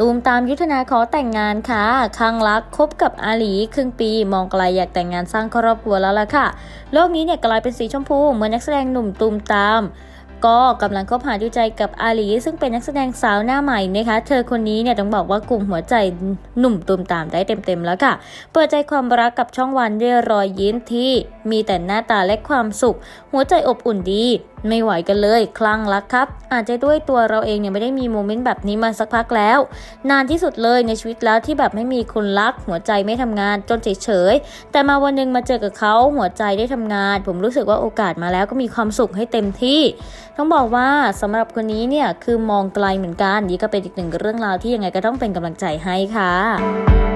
ตูมตามยุทธนาขอแต่งงานค่ะค้างรักคบกับอาหลี ครึ่งปีมองไกลอยากแต่งงานสร้างครอบครัวแล้วล่ะค่ะ โลกนี้เนี่ยกลายเป็นสีชมพูเหมือนนักแสดงหนุ่มตูมตาม ก็กำลังคบหาดูใจกับอาลีซึ่งเป็นนักแสดงสาวหน้าใหม่นะคะ เธอคนนี้เนี่ยต้องบอกว่ากลุ่มหัวใจหนุ่มตูมตามได้เต็มๆแล้วค่ะ เปิดใจความรักกับช่องวันด้วยรอยยิ้มที่มีแต่หน้าตาและความสุข หัวใจอบอุ่นดีไม่ไหวกันเลย คลั่งรักครับ อาจจะด้วยตัวเราเองเนี่ยไม่ได้มีโมเมนต์แบบนี้มาสักพักแล้ว นานที่สุดเลยในชีวิตแล้วที่แบบไม่มีคนรัก หัวใจไม่ทำงานจนเฉยๆแต่มาวันหนึงมาเจอกับเขาหัวใจได้ทำงาน ผมรู้สึกว่าโอกาสมาแล้วก็มีความสุขให้เต็มที่ต้องบอกว่าสำหรับคนนี้เนี่ยคือมองไกลเหมือนกันนี่ก็เป็นอีกหนึ่งเรื่องราวที่ยังไงก็ต้องเป็นกำลังใจให้ค่ะ